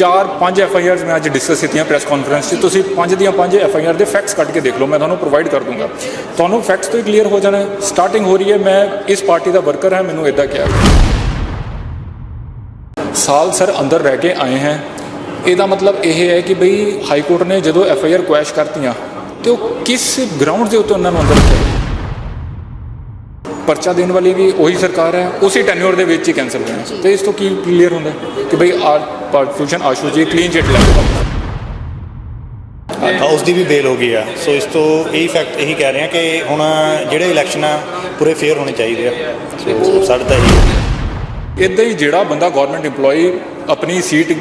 ਚਾਰ, ਪੰਜ F I hours ਮੈਂ ਅੱਜ ਡਿਸਕਸ ਕੀਤੀਆਂ ਪ੍ਰੈਸ ਕਾਨਫਰੰਸ 'ਚ। ਤੁਸੀਂ ਪੰਜ ਦੀਆਂ ਪੰਜ ਐਫ ਆਈ ਆਰ ਦੇ ਫੈਕਟਸ ਕੱਢ ਕੇ ਦੇਖ ਲਓ, ਮੈਂ ਤੁਹਾਨੂੰ ਪ੍ਰੋਵਾਈਡ ਕਰ ਦੂੰਗਾ। ਤੁਹਾਨੂੰ ਫੈਕਟਸ ਤੋਂ ਹੀ ਕਲੀਅਰ ਹੋ ਜਾਣਾ। ਸਟਾਰਟਿੰਗ ਹੋ ਰਹੀ ਹੈ, ਮੈਂ ਇਸ ਪਾਰਟੀ ਦਾ ਵਰਕਰ ਹਾਂ, ਮੈਨੂੰ ਇਦਾਂ ਕਿਹਾ। ਸਾਲ ਸਰ ਅੰਦਰ ਰਹਿ ਕੇ ਆਏ ਹੈ। ਇਹਦਾ ਮਤਲਬ ਇਹ ਹੈ ਕਿ ਬਈ ਹਾਈ ਕੋਰਟ ਨੇ ਜਦੋਂ ਐਫ ਆਈ ਆਰ ਕੁਐਸ਼ ਕਰਤੀਆਂ, ਤੇ ਉਹ ਕਿਸ ਗਰਾਊਂਡ ਦੇ ਉੱਤੇ ਉਹਨਾਂ ਨੂੰ ਅੰਦਰ ਰੱਖਿਆ? ਪਰਚਾ ਦੇਣ ਵਾਲੀ ਵੀ ਉਹੀ ਸਰਕਾਰ ਹੈ ਉਸੇ ਟੈਨਿਓਰ ਦੇ ਵਿੱਚ ਹੀ ਕੈਂਸਲ ਹੋਣਾ ਤੇ ਇਸ ਤੋਂ ਕੀ ਕਲੀਅਰ ਹੁੰਦਾ ਕਿ ਬਈ ਆ ਭੂਸ਼ਣ ਆਸ਼ੂ ਜੀ ਕਲੀਨ ਚਿੱਟ ਲੈ ਤਾਂ ਉਸ ਦੀ ਵੀ ਬੇਲ ਹੋ ਗਈ ਆ। ਸੋ ਇਸ ਤੋਂ ਇਹ ਫੈਕਟ ਇਹੀ ਕਹਿ ਰਹੇ ਆ ਕਿ ਹੁਣ ਜਿਹੜੇ ਇਲੈਕਸ਼ਨ ਆ ਪੂਰੇ ਫੇਅਰ ਹੋਣੇ ਚਾਹੀਦੇ ਆ। ਸੋ ਸਾਡਾ ਤਾਂ ਇਹੀ ਹੈ ਇਦਾਂ ਹੀ ਜਿਹੜਾ ਬੰਦਾ ਗਵਰਨਮੈਂਟ EMPLOYE ਆਪਣੀ ਸੀਟ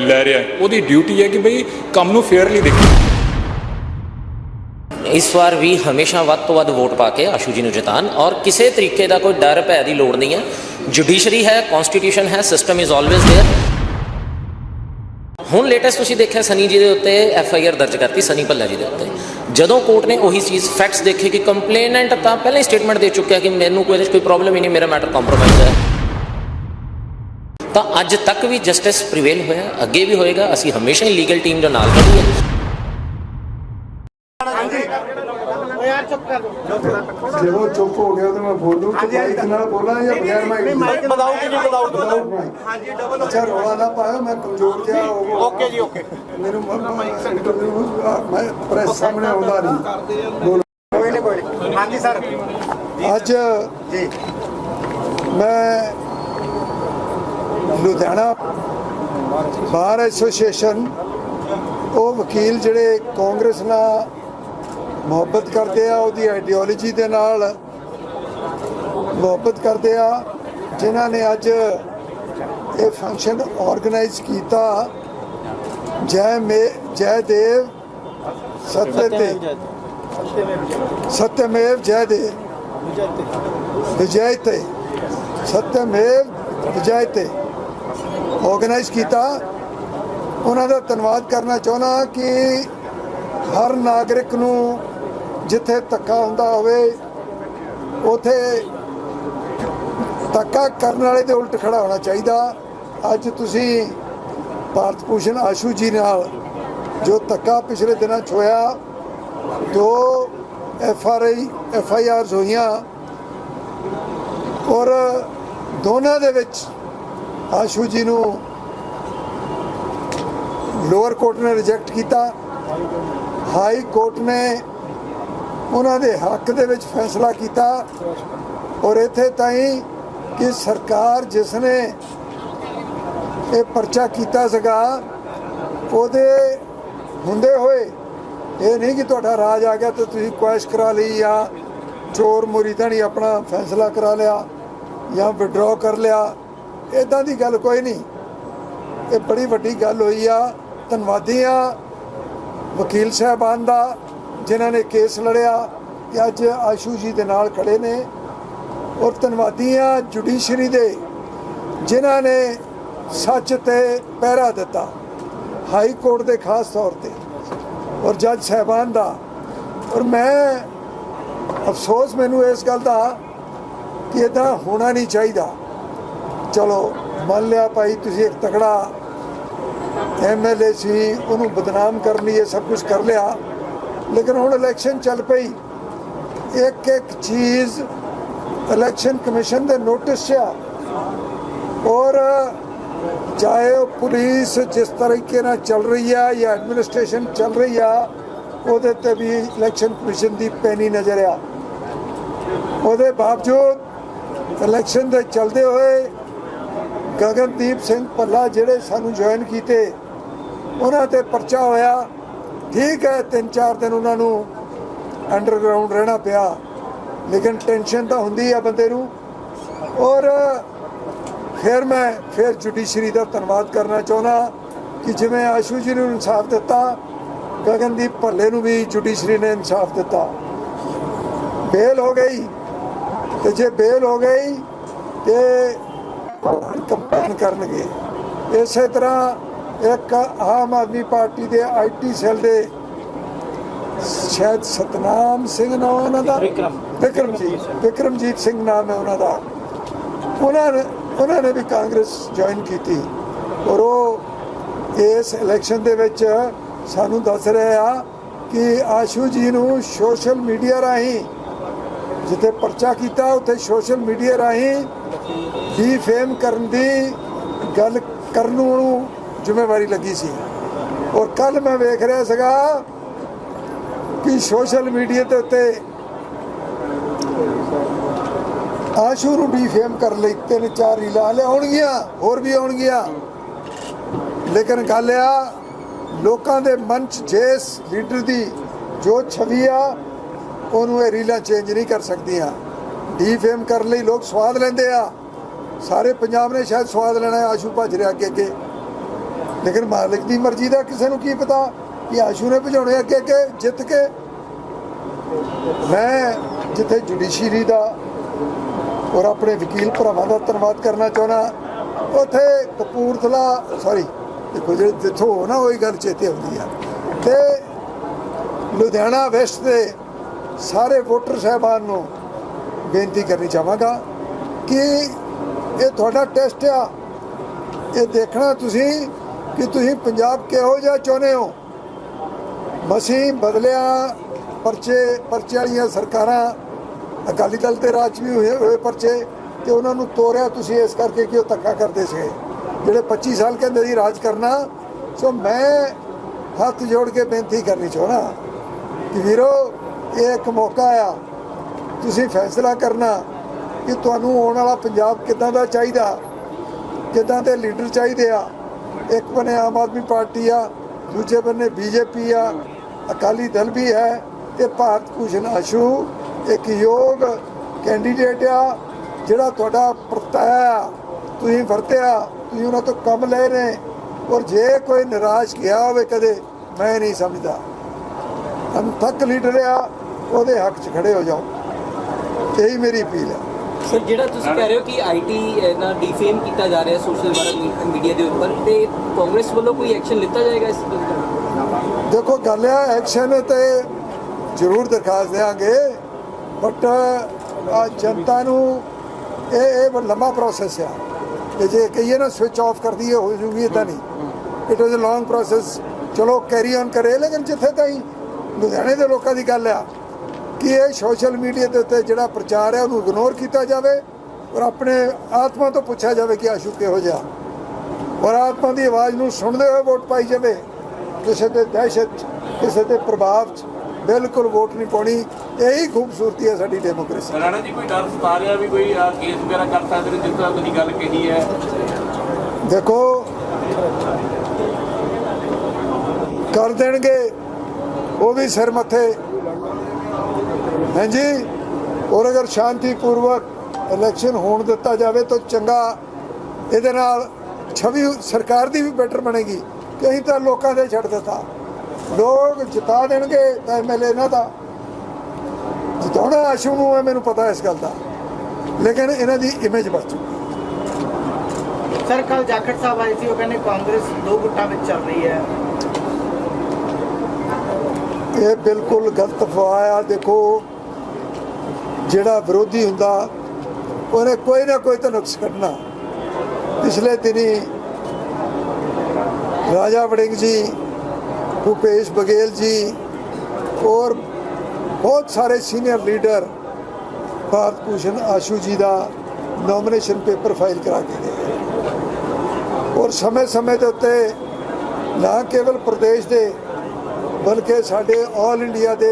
ਲੈ ਰਿਹਾ ਉਹਦੀ ਡਿਊਟੀ ਹੈ ਕਿ ਬਈ ਕੰਮ ਨੂੰ ਫੇਅਰਲੀ ਦੇਖੇ। ਇਸ ਵਾਰ ਵੀ ਹਮੇਸ਼ਾ ਵੱਧ ਤੋਂ ਵੱਧ ਵੋਟ ਪਾ ਕੇ ਆਸ਼ੂ ਜੀ ਨੂੰ ਜਿਤਾਨ ਔਰ ਕਿਸੇ ਤਰੀਕੇ ਦਾ ਕੋਈ ਡਰ ਭੈ ਦੀ ਲੋੜ ਨਹੀਂ ਹੈ ਜੁਡੀਸ਼ਰੀ ਹੈ ਕਨਸਟੀਟਿਊਸ਼ਨ ਹੈ ਸਿਸਟਮ ਇਜ਼ ਆਲਵੇਜ਼ देयर ਹੁਣ ਲੇਟੈਸਟ ਤੁਸੀਂ ਦੇਖਿਆ ਸਨੀ ਜੀ ਦੇ ਉੱਤੇ ਐਫ ਆਈ ਆਰ ਦਰਜ ਕਰਤੀ ਸਨੀ ਭੱਲਾ ਜੀ ਦੇ ਉੱਤੇ ਜਦੋਂ ਕੋਰਟ ਨੇ ਉਹੀ ਚੀਜ਼ ਫੈਕਟਸ ਦੇਖੇ ਕਿ ਕੰਪਲੇਨੈਂਟ ਤਾਂ ਪਹਿਲਾਂ ਹੀ ਸਟੇਟਮੈਂਟ ਦੇ ਚੁੱਕਿਆ ਕਿ ਮੈਨੂੰ ਕੋਈ ਇਹਦੇ 'ਚ ਕੋਈ ਪ੍ਰੋਬਲਮ ਹੀ ਨਹੀਂ ਮੇਰਾ ਮੈਟਰ ਕੰਪਰੋਮਾਈਜ਼ ਹੈ ਤਾਂ ਅੱਜ ਤੱਕ ਵੀ ਜਸਟਿਸ ਪ੍ਰੀਵੇਲ ਹੋਇਆ ਅੱਗੇ ਵੀ ਹੋਏਗਾ ਅਸੀਂ ਹਮੇਸ਼ਾ ਹੀ ਲੀਗਲ ਟੀਮ ਦੇ ਨਾਲ ਖੜੀ ਹੈ ਜੇ ਉਹ ਚੁੱਪ ਹੋ ਗਿਆ ਤਾਂ ਮੈਂ ਬੋਲੂ ਤੇ ਮਾਈਕ ਨਾਲ ਬੋਲਾਂ ਜਾਂ ਬਗੈਰ ਮਾਈਕ ਮਾਈਕ ਬਤਾਓ ਕਿ ਨਹੀਂ ਬਤਾਓ। ਹਾਂਜੀ ਡਬਲ ਅੱਛਾ ਰੌਲਾ ਨਾ ਪਾਇਓ ਮੈਂ ਕਮਜ਼ੋਰ ਜਿਹਾ ਹੋ ਓਕੇ ਜੀ ਓਕੇ ਮੈਨੂੰ ਇੰਟਰਵਿਊ ਮੈਂ ਪ੍ਰੈਸ ਸਾਹਮਣੇ ਆਉਂਦਾ ਨਹੀਂ। ਬੋਲੋ। ਕੋਈ ਨਹੀਂ ਕੋਈ ਨਹੀਂ। ਹਾਂਜੀ ਸਰ ਅੱਜ ਜੀ। ਮੈਂ ਲੁਧਿਆਣਾ ਬਾਰ ਐਸੋਸੀਏਸ਼ਨ ਉਹ ਵਕੀਲ ਜਿਹੜੇ ਕਾਂਗਰਸ ਨਾਲ ਮੁਹੱਬਤ ਕਰਦੇ ਆ ਉਹਦੀ ਆਈਡੀਓਲੋਜੀ ਦੇ ਨਾਲ ਮੁਹੱਬਤ ਕਰਦੇ ਆ ਜਿਨ੍ਹਾਂ ਨੇ ਅੱਜ ਇਹ ਫੰਕਸ਼ਨ ਆਰਗੇਨਾਈਜ਼ ਕੀਤਾ। ਜੈ ਮੇ ਜੈ ਦੇਵ ਸਤਿ ਤੇ ਸਤਿਮੇਵ ਜਯਦੇ ਵਿਜੈਤੇ ਸਤਿਮੇਵ ਵਿਜੈਤੇ ਆਰਗੇਨਾਈਜ਼ ਕੀਤਾ। ਉਹਨਾਂ ਦਾ ਧੰਨਵਾਦ ਕਰਨਾ ਚਾਹੁੰਦਾ ਕਿ ਹਰ ਨਾਗਰਿਕ ਨੂੰ ਜਿੱਥੇ ਧੱਕਾ ਹੁੰਦਾ ਹੋਵੇ, ਉਥੇ ਧੱਕਾ ਕਰਨ ਵਾਲੇ ਦੇ ਉਲਟ ਖੜਾ ਹੋਣਾ ਚਾਹੀਦਾ। ਅੱਜ ਤੁਸੀਂ ਭਾਰਤ ਭੂਸ਼ਣ ਆਸ਼ੂ ਜੀ ਨਾਲ ਜੋ ਧੱਕਾ ਪਿਛਲੇ ਦਿਨਾਂ 'ਚ ਹੋਇਆ, ਦੋ F R I, F I Rs ਹੋਈਆਂ ਔਰ ਦੋਨਾਂ ਦੇ ਵਿੱਚ ਆਸ਼ੂ ਜੀ ਨੂੰ ਲੋਅਰ ਕੋਰਟ ਨੇ ਰਿਜੈਕਟ ਕੀਤਾ। ਹਾਈ ਕੋਰਟ ਨੇ ਉਹਨਾਂ ਦੇ ਹੱਕ ਦੇ ਵਿੱਚ ਫੈਸਲਾ ਕੀਤਾ ਔਰ ਇੱਥੇ ਤਾਈਂ ਕਿ ਸਰਕਾਰ ਜਿਸ ਨੇ ਇਹ ਪਰਚਾ ਕੀਤਾ ਸੀਗਾ, ਉਹਦੇ ਹੁੰਦੇ ਹੋਏ ਇਹ ਨਹੀਂ ਕਿ ਤੁਹਾਡਾ ਰਾਜ ਆ ਗਿਆ ਤੇ ਤੁਸੀਂ ਕੁਐਸ਼ ਕਰਾ ਲਈ ਜਾਂ ਚੋਰ ਮੋਰੀ ਤਾਂ ਨਹੀਂ ਆਪਣਾ ਫੈਸਲਾ ਕਰਾ ਲਿਆ ਜਾਂ ਵਿਡਰਾਅ ਕਰ ਲਿਆ ਇਦਾਂ ਦੀ ਗੱਲ ਕੋਈ ਨਹੀਂ। ਇਹ ਬੜੀ ਵੱਡੀ ਗੱਲ ਹੋਈ ਆ। ਧੰਨਵਾਦੀ ਆ। ਵਕੀਲ ਸਾਹਿਬਾਨ ਦਾ ਜਿਨ੍ਹਾਂ ਨੇ ਕੇਸ ਲੜਿਆ ਕਿ ਅੱਜ ਆਸ਼ੂ ਜੀ ਦੇ ਨਾਲ ਖੜੇ ਨੇ ਔਰ ਧੰਨਵਾਦੀ ਆ ਜੁਡੀਸ਼ਰੀ ਦੇ, ਜਿਨ੍ਹਾਂ ਨੇ ਸੱਚ ਤੇ ਪਹਿਰਾ ਦਿੱਤਾ, ਹਾਈ ਕੋਰਟ ਦੇ ਖਾਸ ਤੌਰ ਤੇ ਔਰ ਜੱਜ ਸਾਹਿਬਾਨ ਦਾ। ਔਰ ਮੈਂ ਅਫਸੋਸ ਮੈਨੂੰ ਇਸ ਗੱਲ ਦਾ ਕਿ ਇਦਾਂ ਹੋਣਾ ਨਹੀਂ ਚਾਹੀਦਾ। ਚਲੋ, ਮੰਨ ਲਿਆ ਭਾਈ ਤੁਸੀਂ ਇੱਕ ਤਕੜਾ ਐਮਐਲਏ ਸੀ, ਉਹਨੂੰ ਬਦਨਾਮ ਕਰਨ ਲਈ ਇਹ ਸਭ ਕੁਝ ਕਰ ਲਿਆ। ਲੇਕਿਨ ਹੁਣ ਇਲੈਕਸ਼ਨ ਚੱਲ ਪਈ। ਇੱਕ ਇੱਕ ਚੀਜ਼ ਇਲੈਕਸ਼ਨ ਕਮਿਸ਼ਨ ਦੇ ਨੋਟਿਸ 'ਚ ਆ। ਔਰ ਚਾਹੇ ਉਹ ਪੁਲਿਸ ਜਿਸ ਤਰੀਕੇ ਨਾਲ ਚੱਲ ਰਹੀ ਆ ਜਾਂ ਐਡਮਿਨਿਸਟ੍ਰੇਸ਼ਨ ਚੱਲ ਰਹੀ ਆ, ਉਹਦੇ ਤੇ ਵੀ ਇਲੈਕਸ਼ਨ ਕਮਿਸ਼ਨ ਦੀ ਪੈਣੀ ਨਜ਼ਰ ਆ। ਉਹਦੇ ਬਾਵਜੂਦ ਇਲੈਕਸ਼ਨ ਦੇ ਚੱਲਦੇ ਹੋਏ ਗਗਨਦੀਪ ਸਿੰਘ ਭੱਲਾ ਜਿਹੜੇ ਸਾਨੂੰ ਜੁਆਇਨ ਕੀਤੇ, ਉਹਨਾਂ ਤੇ ਪਰਚਾ ਹੋਇਆ। ਠੀਕ ਹੈ, ਤਿੰਨ ਚਾਰ ਦਿਨ ਉਹਨਾਂ ਨੂੰ ਅੰਡਰਗਰਾਉਂਡ ਰਹਿਣਾ ਪਿਆ। ਲੇਕਿਨ ਟੈਨਸ਼ਨ ਤਾਂ ਹੁੰਦੀ ਆ ਬੰਦੇ ਨੂੰ। ਔਰ ਫਿਰ ਮੈਂ ਫਿਰ ਜੁਡੀਸ਼ਰੀ ਦਾ ਧੰਨਵਾਦ ਕਰਨਾ ਚਾਹੁੰਦਾ ਕਿ ਜਿਵੇਂ ਆਸ਼ੂ ਜੀ ਨੂੰ ਇਨਸਾਫ ਦਿੱਤਾ, ਗਗਨਦੀਪ ਭੱਲੇ ਨੂੰ ਵੀ ਜੁਡੀਸ਼ਰੀ ਨੇ ਇਨਸਾਫ ਦਿੱਤਾ। ਬੇਲ ਹੋ ਗਈ। ਤੇ ਜੇ ਬੇਲ ਹੋ ਗਈ, ਤੇ ਕੰਪੇਨ ਕਰਨਗੇ। ਇਸੇ ਤਰ੍ਹਾਂ ਇੱਕ ਆਮ ਆਦਮੀ ਪਾਰਟੀ ਦੇ ਆਈਟੀ ਸੈੱਲ ਦੇ ਸ਼ਾਇਦ ਸਤਨਾਮ ਸਿੰਘ ਨਾਮ ਉਹਨਾਂ ਦਾ। ਵਿਕਰਮ। ਵਿਕਰਮਜੀਤ ਵਿਕਰਮਜੀਤ ਸਿੰਘ ਨਾਮ ਹੈ ਉਹਨਾਂ ਦਾ। ਉਹਨਾਂ ਨੇ ਉਹਨਾਂ ਨੇ ਵੀ ਕਾਂਗਰਸ ਜੁਆਇਨ ਕੀਤੀ। ਔਰ ਉਹ ਇਸ ਇਲੈਕਸ਼ਨ ਦੇ ਵਿੱਚ ਸਾਨੂੰ ਦੱਸ ਰਹੇ ਆ ਕਿ ਆਸ਼ੂ ਜੀ ਨੂੰ ਸੋਸ਼ਲ ਮੀਡੀਆ ਰਾਹੀਂ ਜਿੱਥੇ ਪਰਚਾ ਕੀਤਾ ਉੱਥੇ ਸੋਸ਼ਲ ਮੀਡੀਆ ਰਾਹੀਂ ਵੀ ਫੇਮ ਕਰਨ ਦੀ ਗੱਲ ਕਰਨ ਨੂੰ ਜ਼ਿੰਮੇਵਾਰੀ ਲੱਗੀ ਸੀ। ਔਰ ਕੱਲ ਮੈਂ ਵੇਖ ਰਿਹਾ ਸੀਗਾ ਕਿ ਸੋਸ਼ਲ ਮੀਡੀਆ ਦੇ ਉੱਤੇ ਆਸ਼ੂ ਨੂੰ ਵੀ ਫੇਮ ਕਰ ਲਈ ਤਿੰਨ ਚਾਰ ਰੀਲਾਂ ਹਲੇ ਆਉਣਗੀਆਂ, ਹੋਰ ਵੀ ਆਉਣਗੀਆਂ। ਲੇਕਿਨ ਗੱਲ ਆ, ਲੋਕਾਂ ਦੇ ਮਨ 'ਚ ਜਿਸ ਲੀਡਰ ਦੀ ਜੋ ਛਵੀ ਆ, ਉਹਨੂੰ ਇਹ ਰੀਲਾਂ ਚੇਂਜ ਨਹੀਂ ਕਰ ਸਕਦੀਆਂ। ਡੀ ਫੇਮ ਕਰਨ ਲਈ ਲੋਕ ਸਵਾਦ ਲੈਂਦੇ ਆ। ਸਾਰੇ ਪੰਜਾਬ ਨੇ ਸ਼ਾਇਦ ਸਵਾਦ ਲੈਣਾ ਆਸ਼ੂ ਭੱਜ ਰਿਹਾ ਅੱਗੇ ਅੱਗੇ ਲੇਕਿਨ ਮਾਲਕ ਦੀ ਮਰਜ਼ੀ ਦਾ ਕਿਸੇ ਨੂੰ ਕੀ ਪਤਾ ਕਿ ਆਸ਼ੂ ਨੇ ਭਜਾਉਣੇ ਅੱਗੇ ਅੱਗੇ, ਜਿੱਤ ਕੇ। ਮੈਂ ਜਿੱਥੇ ਜੁਡੀਸ਼ਰੀ ਦਾ ਔਰ ਆਪਣੇ ਵਕੀਲ ਭਰਾਵਾਂ ਦਾ ਧੰਨਵਾਦ ਕਰਨਾ ਚਾਹੁੰਦਾ, ਉੱਥੇ ਕਪੂਰਥਲਾ ਸੌਰੀ ਦੇਖੋ ਜਿਹੜੇ ਜਿੱਥੋਂ ਹੋ ਨਾ ਉਹੀ ਗੱਲ ਚੇਤੇ ਆਉਂਦੀ ਆ। ਤੇ ਲੁਧਿਆਣਾ ਵੈਸਟ ਦੇ ਸਾਰੇ ਵੋਟਰ ਸਹਿਬਾਨ ਨੂੰ ਬੇਨਤੀ ਕਰਨੀ ਚਾਹਾਂਗਾ ਕਿ ਇਹ ਤੁਹਾਡਾ ਟੈਸਟ ਆ, ਇਹ ਦੇਖਣਾ ਤੁਸੀਂ ਕਿ ਤੁਸੀਂ ਪੰਜਾਬ ਕਿਹੋ ਜਿਹਾ ਚਾਹੁੰਦੇ ਹੋ? ਮਸੀਂ ਬਦਲਿਆ, ਪਰਚੇ ਪਰਚੇ ਵਾਲੀਆਂ ਸਰਕਾਰਾਂ, ਅਕਾਲੀ ਦਲ ਤੇ ਰਾਜ 'ਚ ਵੀ ਹੋਏ ਹੋਏ ਪਰਚੇ ਤੇ ਉਹਨਾਂ ਨੂੰ ਤੋੜਿਆ ਤੁਸੀਂ ਇਸ ਕਰਕੇ ਕਿ ਉਹ ਧੱਕਾ ਕਰਦੇ ਸੀ। ਜਿਹੜੇ 25 ਸਾਲ ਕਹਿੰਦੇ ਸੀ ਰਾਜ ਕਰਨਾ, ਸੋ ਮੈਂ ਹੱਥ ਜੋੜ ਕੇ ਬੇਨਤੀ ਕਰਨੀ ਚਾਹਣਾ ਕਿ ਵੀਰੋ, ਇਹ ਇੱਕ ਮੌਕਾ ਆ। ਤੁਸੀਂ ਫੈਸਲਾ ਕਰਨਾ ਕਿ ਤੁਹਾਨੂੰ ਆਉਣ ਵਾਲਾ ਪੰਜਾਬ ਕਿੱਦਾਂ ਦਾ ਚਾਹੀਦਾ, ਕਿੱਦਾਂ ਦੇ ਲੀਡਰ ਚਾਹੀਦੇ ਆ ਇੱਕ ਬੰਨੇ ਆਮ ਆਦਮੀ ਪਾਰਟੀ ਆ, ਦੂਜੇ ਬੰਨੇ ਬੀਜੇਪੀ ਆ, ਅਕਾਲੀ ਦਲ ਵੀ ਹੈ ਤੇ ਭਾਰਤ ਭੂਸ਼ਣ ਆਸ਼ੂ ਇੱਕ ਯੋਗ ਕੈਂਡੀਡੇਟ ਆ, ਜਿਹੜਾ ਤੁਹਾਡਾ ਪ੍ਰਤਾਇਆ ਤੁਸੀਂ ਵਰਤਿਆ, ਤੁਸੀਂ ਉਹਨਾਂ ਤੋਂ ਕੰਮ ਲੈ ਰਹੇ ਔਰ ਜੇ ਕੋਈ ਨਿਰਾਸ਼ ਗਿਆ ਹੋਵੇ ਕਦੇ, ਮੈਂ ਨਹੀਂ ਸਮਝਦਾ। ਅਨਥਕ ਲੀਡਰ ਆ ਉਹਦੇ ਹੱਕ 'ਚ ਖੜੇ ਹੋ ਜਾਓ। ਇਹੀ ਮੇਰੀ ਅਪੀਲ ਹੈ ਸਰ, ਜਿਹੜਾ ਤੁਸੀਂ ਕਹਿ ਰਹੇ ਹੋ ਕਿ ਆਈਟੀ ਨਾਲ ਡਿਫੇਮ ਕੀਤਾ ਜਾ ਰਿਹਾ ਸੋਸ਼ਲ ਮੀਡੀਆ ਦੇ ਉੱਪਰ, ਤੇ ਕਾਂਗਰਸ ਵੱਲੋਂ ਕੋਈ ਐਕਸ਼ਨ ਲਿੱਤਾ ਜਾਏਗਾ ਇਸ ਦੇਖੋ, ਗੱਲ ਆ ਐਕਸ਼ਨ ਤੇ ਜ਼ਰੂਰ ਦਰਖਾਸਤ ਦੇਾਂਗੇ ਬਟ ਜਨਤਾ ਨੂੰ ਇਹ ਇਹ ਬੜਾ ਲੰਮਾ ਪ੍ਰੋਸੈਸ ਆ। ਕਿ ਜੇ ਕਹੀਏ ਨਾ ਸਵਿਚ ਆਫ ਕਰ ਦਈਏ, ਹੋ ਜੂਗੀ ਤਾਂ ਨਹੀਂ। It was a long process ਚਲੋ ਕੈਰੀ ਔਨ ਕਰੇ, ਲੇਕਿਨ ਜਿੱਥੇ ਤਾਈਂ ਲੁਧਿਆਣੇ ਦੇ ਲੋਕਾਂ ਦੀ ਗੱਲ ਆ ਕਿ ਇਹ ਸੋਸ਼ਲ ਮੀਡੀਆ ਦੇ ਉੱਤੇ ਜਿਹੜਾ ਪ੍ਰਚਾਰ ਹੈ ਉਹਨੂੰ ਇਗਨੋਰ ਕੀਤਾ ਜਾਵੇ ਔਰ ਆਪਣੇ ਆਤਮਾ ਤੋਂ ਪੁੱਛਿਆ ਜਾਵੇ ਕਿ ਆਸ਼ੂ ਕਿਹੋ ਜਿਹਾ। ਔਰ ਆਤਮਾ ਦੀ ਆਵਾਜ਼ ਨੂੰ ਸੁਣਦੇ ਹੋਏ ਵੋਟ ਪਾਈ ਜਾਵੇ ਕਿਸੇ ਤੇ ਦਹਿਸ਼ਤ ਕਿਸੇ ਤੇ ਪ੍ਰਭਾਵ 'ਚ ਬਿਲਕੁਲ ਵੋਟ ਨਹੀਂ ਪਾਉਣੀ। ਇਹੀ ਖੂਬਸੂਰਤੀ ਹੈ ਸਾਡੀ ਡੈਮੋਕ੍ਰੇਸੀ। ਰਾਣਾ ਜੀ ਕੋਈ ਡਰ ਸਤਾ ਰਿਹਾ ਵੀ ਕੋਈ ਕੇਸ ਵਗੈਰਾ ਕਰ ਸਕਦੇ ਨੇ ਜਿਸ ਤਰ੍ਹਾਂ ਤੁਸੀਂ ਗੱਲ ਕਹੀ ਹੈ? ਦੇਖੋ ਕਰ ਦੇਣਗੇ ਉਹ ਵੀ ਸਿਰ ਮੱਥੇ ਹਾਂਜੀ, ਔਰ ਅਗਰ ਸ਼ਾਂਤੀਪੂਰਵਕ ਇਲੈਕਸ਼ਨ ਹੋਣ ਦਿੱਤਾ ਜਾਵੇ ਤਾਂ ਚੰਗਾ। ਇਹਦੇ ਨਾਲ ਛਵੀ ਸਰਕਾਰ ਦੀ ਵੀ ਬੈਟਰ ਬਣੇਗੀ ਕਿ ਅਸੀਂ ਤਾਂ ਲੋਕਾਂ ਦੇ ਛੱਡ ਦਿੱਤਾ। ਲੋਕ ਜਿਤਾ ਦੇਣਗੇ ਤਾਂ ਐਮਐਲਏ ਇਹਨਾਂ ਦਾ। ਜਿਤਾਉਣਾ ਆਸ਼ੂ ਨੂੰ ਹੈ, ਮੈਨੂੰ ਪਤਾ ਇਸ ਗੱਲ ਦਾ। ਲੇਕਿਨ ਇਹਨਾਂ ਦੀ ਇਮੇਜ ਬਚ ਸਰ ਕੱਲ ਜਾਖੜ ਸਾਹਿਬ ਆਏ ਸੀ, ਉਹ ਕਹਿੰਦੇ ਕਾਂਗਰਸ ਦੋ ਗੁੱਟਾਂ ਵਿੱਚ ਚੱਲ ਰਹੀ ਹੈ। ਇਹ ਬਿਲਕੁਲ ਗਲਤ ਅਫਵਾਹ ਆ। ਦੇਖੋ, ਜਿਹੜਾ ਵਿਰੋਧੀ ਹੁੰਦਾ, ਉਹਨੇ ਕੋਈ ਨਾ ਕੋਈ ਤਾਂ ਨੁਕਸ ਕੱਢਣਾ। ਪਿਛਲੇ ਦਿਨੀ ਰਾਜਾ ਵੜਿੰਗ ਜੀ, ਭੂਪੇਸ਼ ਬਗੇਲ ਜੀ ਔਰ ਬਹੁਤ ਸਾਰੇ ਸੀਨੀਅਰ ਲੀਡਰ ਭਾਰਤ ਭੂਸ਼ਣ ਆਸ਼ੂ ਜੀ ਦਾ ਨੋਮੀਨੇਸ਼ਨ ਪੇਪਰ ਫਾਈਲ ਕਰਾ ਕੇ ਗਏ। ਔਰ ਸਮੇਂ-ਸਮੇਂ ਦੇ ਉੱਤੇ ਨਾ ਕੇਵਲ ਪ੍ਰਦੇਸ਼ ਦੇ ਬਲਕਿ ਸਾਡੇ ਆਲ ਇੰਡੀਆ ਦੇ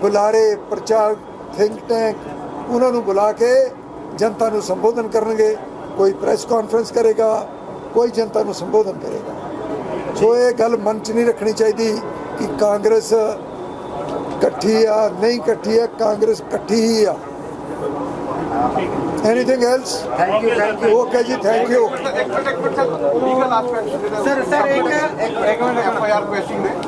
ਬੁਲਾਰੇ ਪ੍ਰਚਾਰ ਥਿੰਕ ਟੈਂਕ ਉਹਨਾਂ ਨੂੰ ਬੁਲਾ ਕੇ ਜਨਤਾ ਨੂੰ ਸੰਬੋਧਨ ਕਰਨਗੇ। ਕੋਈ ਪ੍ਰੈਸ ਕਾਨਫਰੰਸ ਕਰੇਗਾ ਕੋਈ ਜਨਤਾ ਨੂੰ ਸੰਬੋਧਨ ਕਰੇਗਾ। ਸੋ ਇਹ ਗੱਲ ਮਨ 'ਚ ਨਹੀਂ ਰੱਖਣੀ ਚਾਹੀਦੀ ਕਿ ਕਾਂਗਰਸ ਇਕੱਠੀ ਆ ਨਹੀਂ ਇਕੱਠੀ ਆ ਕਾਂਗਰਸ ਇਕੱਠੀ ਹੀ ਆ। Anything else thank you thank you okay ji thank you sir sir ਇੱਕ ਇੱਕ minute. F I R quashing ਦੇ ਕਿੰਨਾ ਸਾਹਿਬ ਬੋਲੋ ਕੁਐਸਚਨ ਦੇ